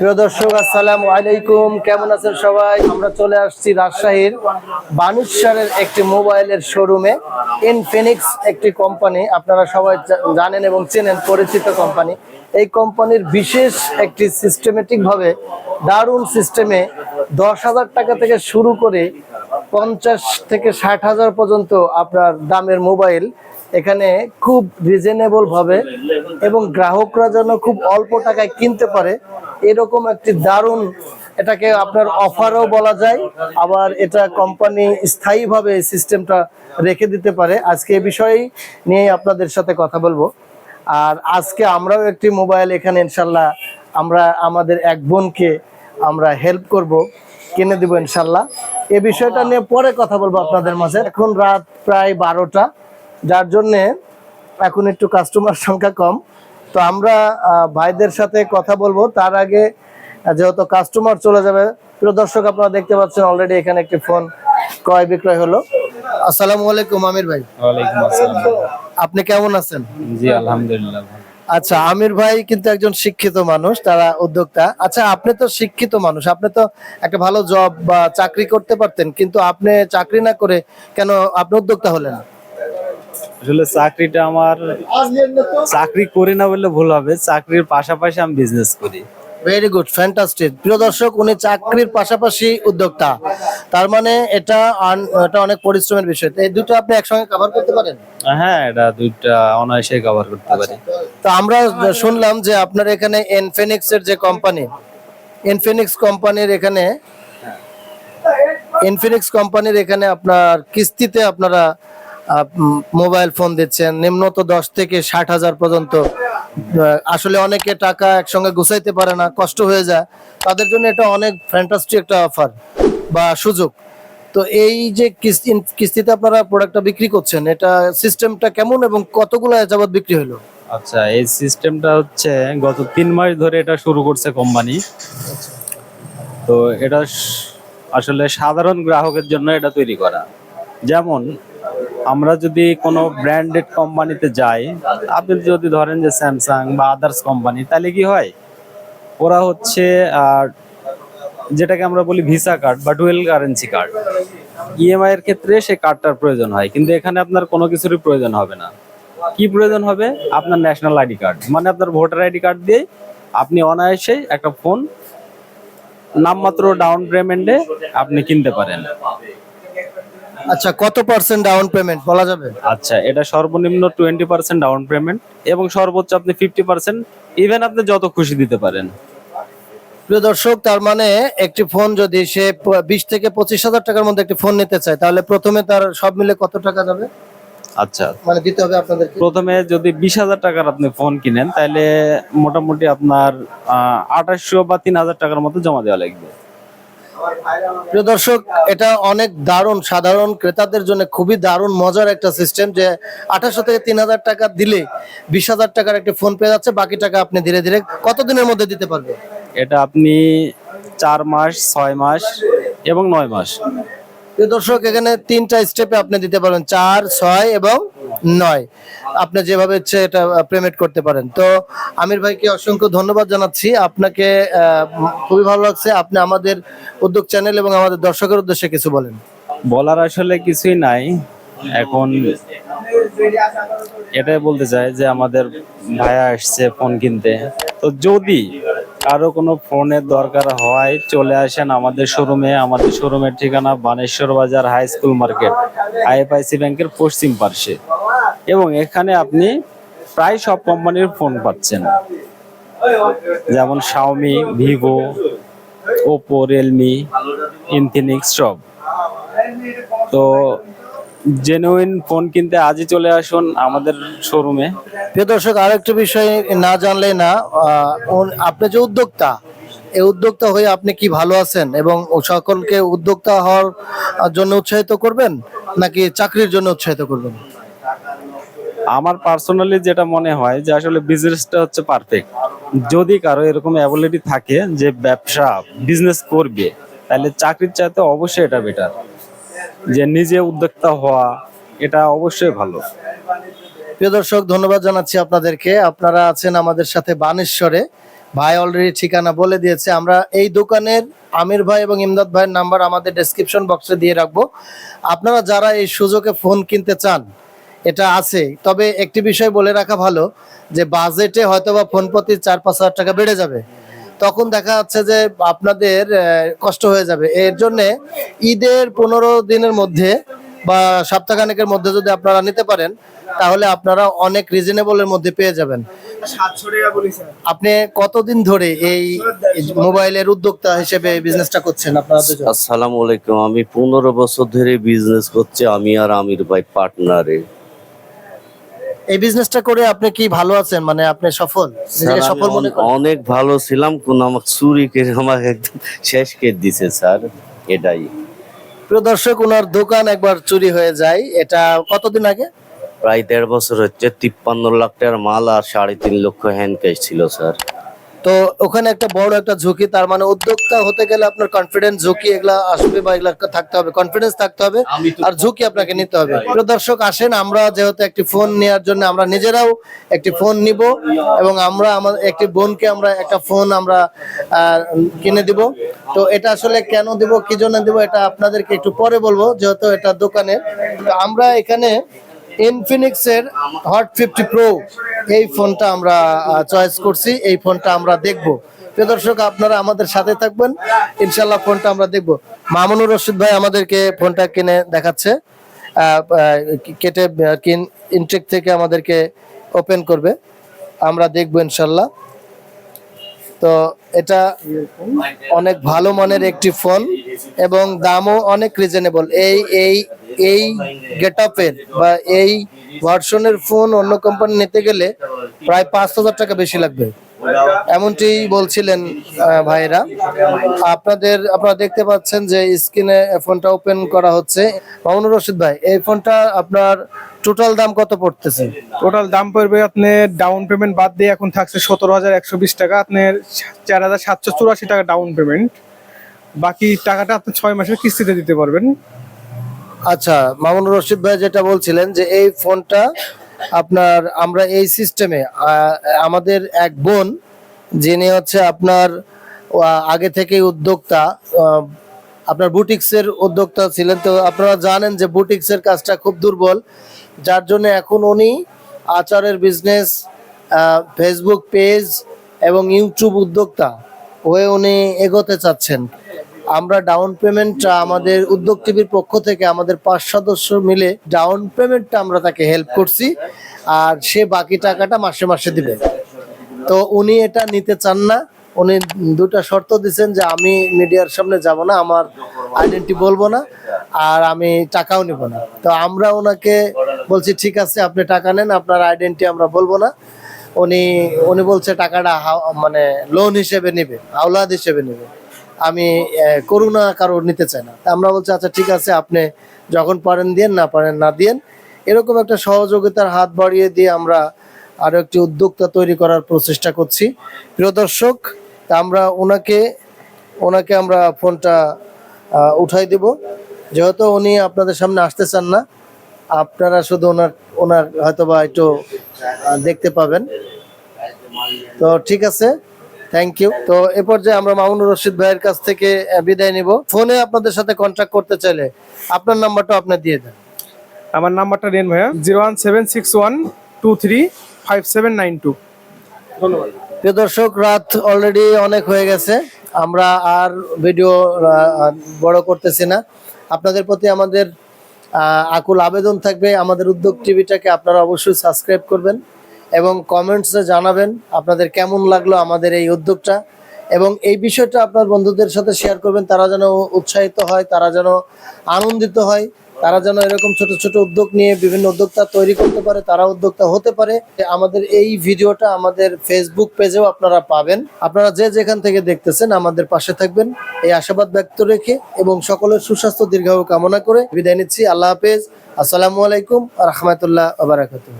প্রিয় দর্শক, আসসালামু আলাইকুম। কেমন আছেন সবাই? আমরা চলে আসছি রাজশাহীর বানুশ্বরের একটি মোবাইলের শোরুমে। ইনফিনিক্স একটি কোম্পানি আপনারা সবাই জানেন এবং চেনেন, পরিচিত কোম্পানি এই কোম্পানির বিশেষ একটি সিস্টেমেটিক ভাবে দারুণ সিস্টেমে দশ হাজার টাকা থেকে শুরু করে পঞ্চাশ থেকে ষাট হাজার পর্যন্ত আপনার দামের মোবাইল এখানে খুব রিজনেবল ভাবে এবং গ্রাহকরা যেন খুব অল্প টাকায় কিনতে পারে। এরকম একটি দারুণ এটাকে আপনার অফারও বলা যায়। আবার এটা কোম্পানি স্থায়ীভাবে এই সিস্টেমটা রেখে দিতে পারে। আজকে এ বিষয়েই নিয়ে আপনাদের সাথে কথা বলব। আর আজকে আমরাও একটি মোবাইল এখানে ইনশাল্লাহ আমরা আমাদের এক বোনকে আমরা হেল্প করব। কিনে দিব ইনশাল্লাহ এ বিষয়টা নিয়ে পরে কথা বলব আপনাদের মাঝে। এখন রাত প্রায় বারোটা যার জন্যে এখন একটু কাস্টমার সংখ্যা কম। তো আমরা ভাইদের সাথে কথা বলব। তার আগে যেহেতু কাস্টমার চলে যাবে প্রিয় দর্শক আপনারা দেখতে পাচ্ছেন অলরেডি এখানে একটি ফোন ক্রয় বিক্রয় হলো। আসসালামু আলাইকুম আমির ভাই। ওয়ালাইকুম আসসালাম। আপনি কেমন আছেন? জি আলহামদুলিল্লাহ। আচ্ছা আমির ভাই কিন্তু একজন শিক্ষিত মানুষ, তারা উদ্যোক্তা। আচ্ছা আপনি তো শিক্ষিত মানুষ, আপনি তো একটা ভালো জব বা চাকরি করতে পারতেন, কিন্তু আপনি চাকরি না করে কেন আপনি উদ্যোক্তা হলেন? আসলে চাকরিটা আমার চাকরি করি না বললে ভুল হবে, চাকরির পাশাপাশি আমি বিজনেস করি। ভেরি গুড ফ্যান্টাস্টিক প্রিয় দর্শক উনি চাকরির পাশাপাশি উদ্যোক্তা। তার মানে এটা এটা অনেক পরিশ্রমের বিষয়। এই দুটো আপনি একসঙ্গে কভার করতে পারেন? হ্যাঁ এটা দুইটা অনায়াসে কভার করতে পারি। তো আমরা শুনলাম যে আপনার এখানে এনফিনিক্স এর যে কোম্পানি ইনফিনিক্স কোম্পানির এখানে ইনফিনিক্স কোম্পানির এখানে আপনার কিস্তিতে আপনারা মোবাইল ফোন দিচ্ছেন। নিম্নত দশ থেকে ষাট হাজার পর্যন্ত আসলে অনেকে টাকা একসঙ্গে গুছাইতে পারে না, কষ্ট হয়ে যায়। তাদের জন্য এটা অনেক ফ্যান্টাস্টিক একটা অফার বা সুযোগ। তো এই যে কিস্তি- কিস্তিতে আপনারা প্রোডাক্টটা বিক্রি করছেন, এটা সিস্টেমটা কেমন এবং কতগুলো যাবত বিক্রি হলো আচ্ছা এই সিস্টেমটা হচ্ছে গত তিন মাস ধরে এটা শুরু করছে কোম্পানি তো এটা আসলে সাধারণ গ্রাহকের জন্য এটা তৈরি করা। যেমন আমরা যদি কোনো ব্র্যান্ডেড কোম্পানিতে যাই, আপনি যদি ধরেন যে স্যামসাং বা আদার্স কোম্পানি তাহলে কি হয়? ওরা হচ্ছে যেটাকে আমরা বলি ভিসা কার্ড বা ডুয়েল কারেন্সি কার্ড ইএমআই এর ক্ষেত্রে সেই কার্ডটার প্রয়োজন হয়, কিন্তু এখানে আপনার কোনো কিছুরই প্রয়োজন হবে না। কি প্রয়োজন হবে? আপনার ন্যাশনাল আইডি কার্ড মানে আপনার ভোটার আইডি কার্ড দিয়ে আপনি অনায়াসেই একটা ফোন নামমাত্র ডাউন পেমেন্টে আপনি কিনতে পারেন। আচ্ছা কত পার্সেন্ট ডাউন পেমেন্ট বলা যাবে? আচ্ছা এটা সর্বনিম্ন টোয়েন্টি পার্সেন্ট ডাউন পেমেন্ট এবং সর্বোচ্চ আপনি ফিফটি পার্সেন্ট ইভেন আপনি যত খুশি দিতে পারেন। প্রিয় দর্শক তার মানে একটি ফোন যদি সে বিশ থেকে পঁচিশ হাজার টাকার মধ্যে একটি ফোন নিতে চায় তাহলে প্রথমে তার সব মিলে কত টাকা যাবে? আচ্ছা। মানে দিতে হবে আপনাদেরকে। প্রথমে যদি বিশ হাজার টাকার আপনি ফোন কিনেন তাহলে মোটামুটি আপনার আঠাশশো বা তিন হাজার টাকার মতো জমা দেওয়া লাগবে। প্রিয় দর্শক এটা অনেক দারুণ সাধারণ ক্রেতাদের জন্য খুবই দারুণ মজার একটা সিস্টেম যে আঠাশশো থেকে তিন হাজার টাকা দিলে বিশ হাজার টাকার একটি ফোন পেয়ে যাচ্ছে বাকি টাকা আপনি ধীরে ধীরে কতদিনের মধ্যে দিতে পারবেন? এটা আপনি চার মাস ছয় মাস এবং নয় মাস। প্রিয় দর্শক এখানে তিনটা স্টেপে আপনি দিতে পারবেন চার ছয় এবং নয়। আপনি যেভাবে ইচ্ছে এটা পেমেন্ট করতে পারেন। তো আমির ভাইকে অসংখ্য ধন্যবাদ জানাচ্ছি। আপনাকে খুবই ভালো লাগছে। আপনি আমাদের উদ্যোগ চ্যানেল এবং আমাদের দর্শকের উদ্দেশ্যে কিছু বলেন। বলার আসলে কিছুই নাই। এখন এটাই বলতে চাই যে আমাদের ভাইয়া আসছে ফোন কিনতে। তো যদি কারও কোনো ফোনের দরকার হয়, চলে আসেন আমাদের শোরুমে আমাদের শোরুমের ঠিকানা বানেশ্বর বাজার হাই স্কুল মার্কেট, আইএফআইসি ব্যাংকের পশ্চিম পার্শ্বে। এবং এখানে আপনি প্রায় সব কোম্পানির ফোন পাচ্ছেন। যেমন Xiaomi Vivo Oppo Realme Infinix সব। তো জেনুইন ফোন কিনতে আজই চলে আসুন আমাদের শোরুমে প্রিয় দর্শক, আরেকটা বিষয় না জানলে না আপনি যে উদ্যোক্তা, এই উদ্যোক্তা হয়ে আপনি কি ভালো আছেন এবং সকলকে উদ্যোক্তা হওয়ার জন্য উৎসাহিত করবেন, নাকি চাকরির জন্য উৎসাহিত করবেন? আমার পার্সোনালি যেটা মনে হয় যে আসলে বিজনেসটা হচ্ছে পারফেক্ট যদি কারও এরকম অ্যাবিলিটি থাকে যে ব্যবসা বিজনেস করবে, তাহলে চাকরির চাইতে অবশ্যই এটা বেটার যে নিজে উদ্যোক্তা হওয়া, এটা অবশ্যই ভালো। প্রিয় দর্শক, ধন্যবাদ জানাচ্ছি আপনাদেরকে। আপনারা আছেন আমাদের সাথে বানেশ্বরে। ভাই অলরেডি ঠিকানা বলে দিয়েছে। আমরা এই দোকানের আমির ভাই এবং ইমদাদ ভাইয়ের নাম্বার আমাদের ডেসক্রিপশন বক্সে দিয়ে রাখব। আপনারা যারা এই সুযোগে ফোন কিনতে চান এটা আছে। তবে একটি বিষয় বলে রাখা ভালো যে বাজেটে হয়তোবা ফোন প্রতি চার পাঁচ হাজার টাকা বেড়ে যাবে। তখন দেখা যাচ্ছে যে আপনাদের কষ্ট হয়ে যাবে। এর জন্য ঈদের পনেরো দিনের মধ্যে বা সপ্তাহখানেকের মধ্যে যদি আপনারা নিতে পারেন তাহলে আপনারা অনেক রিজনেবলের মধ্যে পেয়ে যাবেন। সাতশো টাকা বলি স্যার। আপনি কতদিন ধরে এই মোবাইলের উদ্যোক্তা হিসেবে বিজনেসটা করছেন আপনারা আসসালামু আলাইকুম। আমি পনেরো বছর ধরে বিজনেস করছি আমি আর আমির ভাই পার্টনারে এই বিজনেসটা করে আপনি কি ভালো আছেন? মানে আপনি সফল? নিজেকে সফল মনে করেন? অনেক ভালো ছিলাম কোন আমাকে চুরি করে আমাকে একদম শেষ করে দিছে স্যার। এটাই। প্রিয় দর্শক ওনার দোকান একবার চুরি হয়ে যায়। এটা কতদিন আগে? প্রায় দেড় বছর হচ্ছে তিপ্পান্ন লাখ টাকার মাল আর সাড়ে তিন লক্ষ হ্যান্ড ক্যাশ ছিল স্যার। তো ওখানে একটা বড় একটা ঝুঁকি তার মানে উদ্যোক্তা হতে গেলে আপনার কনফিডেন্স ঝুঁকি এগুলা আসবে বা এগুলা থাকতে হবে কনফিডেন্স থাকতে হবে আর ঝুঁকি আপনাকে নিতে হবে। প্রিয় দর্শক আসেন আমরা যেহেতু একটি ফোন নেওয়ার জন্য আমরা নিজেরাও একটি ফোন নিব এবং আমরা আমার একটি বোনকে আমরা একটা ফোন আমরা কিনে দিব। তো এটা আসলে কেন দিব কি জন্য দিব এটা আপনাদেরকে একটু পরে বলব যেহেতু এটা দোকানে তো আমরা এখানে ইনফিনিক্স এর হট ফিফটি প্রো এই ফোনটা আমরা চয়েস করছি, এই ফোনটা আমরা দেখব। প্রিয় দর্শক, আপনারা আমাদের সাথে থাকবেন ইনশাল্লাহ ফোনটা আমরা দেখব। মামুনুর রশিদ ভাই আমাদেরকে ফোনটা কিনে দেখাচ্ছে কেটে কিন ইনটেক থেকে আমাদেরকে ওপেন করবে, আমরা দেখব ইনশাল্লাহ তো এটা অনেক ভালো মানের একটি ফোন এবং দামও অনেক রিজনেবল এই এই এই গেট বা এই ভার্সনের ফোন অন্য কোম্পানি নিতে গেলে প্রায় পাঁচ হাজার টাকা বেশি লাগবে। এমনটি বলছিলেন আহ, ভাইয়েরা। আপনাদের আপনারা দেখতে পাচ্ছেন যে স্ক্রিনে ফোনটা ওপেন করা হচ্ছে। মামুনুর রশিদ ভাই এই ফোনটা আপনার টোটাল দাম কত পড়তেছে? টোটাল দাম পড়বে আপনার ডাউন পেমেন্ট বাদ দিয়ে এখন থাকছে সতেরো হাজার একশো বিশ টাকা। আপনার চার হাজার সাতশো চুরাশি টাকা ডাউন পেমেন্ট বাকি টাকাটা আপনি ছয় মাসের কিস্তিতে দিতে পারবেন। আচ্ছা মামুনুর রশিদ ভাই যেটা বলছিলেন যে এই ফোনটা আপনার, আমরা এই সিস্টেমে আমাদের এক বোন, যিনি হচ্ছে আপনার আগে থেকে উদ্যোক্তা আপনার বুটিক্সের উদ্যোক্তা ছিলেন। তো আপনারা জানেন যে বুটিক্সের কাজটা খুব দুর্বল। যার জন্য এখন উনি আচারের বিজনেস ফেসবুক পেজ এবং ইউটিউব উদ্যোক্তা হয়ে উনি এগোতে চাচ্ছেন। আমরা ডাউন পেমেন্টটা আমাদের উদ্যোগ টিভির পক্ষ থেকে আমাদের পাঁচ সদস্য মিলে ডাউন পেমেন্টটা আমরা তাকে হেল্প করছি, আর সে বাকি টাকাটা মাসে মাসে দিবে। তো উনি এটা নিতে চান না। উনি দুটা শর্ত দিচ্ছেন যে আমি মিডিয়ার সামনে যাব না, আমার আইডেন্টি বলব না, আর আমি টাকাও নিব না। তো আমরা ওনাকে বলছি, ঠিক আছে, আপনি টাকা নেন, আপনার আইডেন্টি আমরা বলব না। উনি উনি বলছে, টাকাটা মানে লোন হিসেবে নেবে, আওলাদ হিসেবে নেবে। আমি করুণা কারও নিতে চাই না। তা আমরা বলছি আচ্ছা ঠিক আছে, আপনি যখন পারেন দিয়েন, না পারেন, না দিয়েন। এরকম একটা সহযোগিতার হাত বাড়িয়ে দিয়ে আমরা আরও একটি উদ্যোক্তা তৈরি করার প্রচেষ্টা করছি। প্রিয় দর্শক, তা আমরা ওনাকে ওনাকে আমরা ফোনটা উঠাই দিব। যেহেতু উনি আপনাদের সামনে আসতে চান না, আপনারা শুধু ওনার ওনার হয়তো বা একটু দেখতে পাবেন। তো ঠিক আছে থ্যাংক ইউ তো এ পর্যায়ে আমরা মামুনুর রশিদ ভাইয়ের কাছ থেকে বিদায় নিব। ফোনে আপনাদের সাথে কন্ট্যাক্ট করতে চাইলে আপনার নাম্বারটা আপনি দিয়ে দেন। আমার নাম্বারটা নেন ভাইয়া zero one seven six one two three five seven nine two. ধন্যবাদ। প্রিয় দর্শক রাত অলরেডি অনেক হয়ে গেছে। আমরা আর ভিডিও বড় করতেছি না। আপনাদের প্রতি আমাদের আকুল আবেদন থাকবে। আমাদের উদ্যোগ টিভিটাকে আপনারা অবশ্যই সাবস্ক্রাইব করবেন। এবং কমেন্টসে জানাবেন আপনাদের কেমন লাগল আমাদের এই উদ্যোগটা এবং এই বিষয়টা আপনার বন্ধুদের সাথে শেয়ার করবেন, তারা যেন উৎসাহিত হয়, তারা যেন আনন্দিত হয়, তারা যেন এরকম ছোট ছোট উদ্যোগ নিয়ে বিভিন্ন উদ্যোক্তা তৈরি করতে পারে, তারা উদ্যোক্তা হতে পারে। আমাদের এই ভিডিওটা আমাদের ফেসবুক পেজেও আপনারা পাবেন। আপনারা যে যেখান থেকে দেখতেছেন আমাদের পাশে থাকবেন। এই আশাবাদ ব্যক্ত রেখে এবং সকলের সুস্বাস্থ্য, দীর্ঘায়ু কামনা করে বিদায় নিচ্ছি। আল্লাহ হাফেজ। আসসালামু আলাইকুম রহমতুল্লাহ আবরাকাতুহ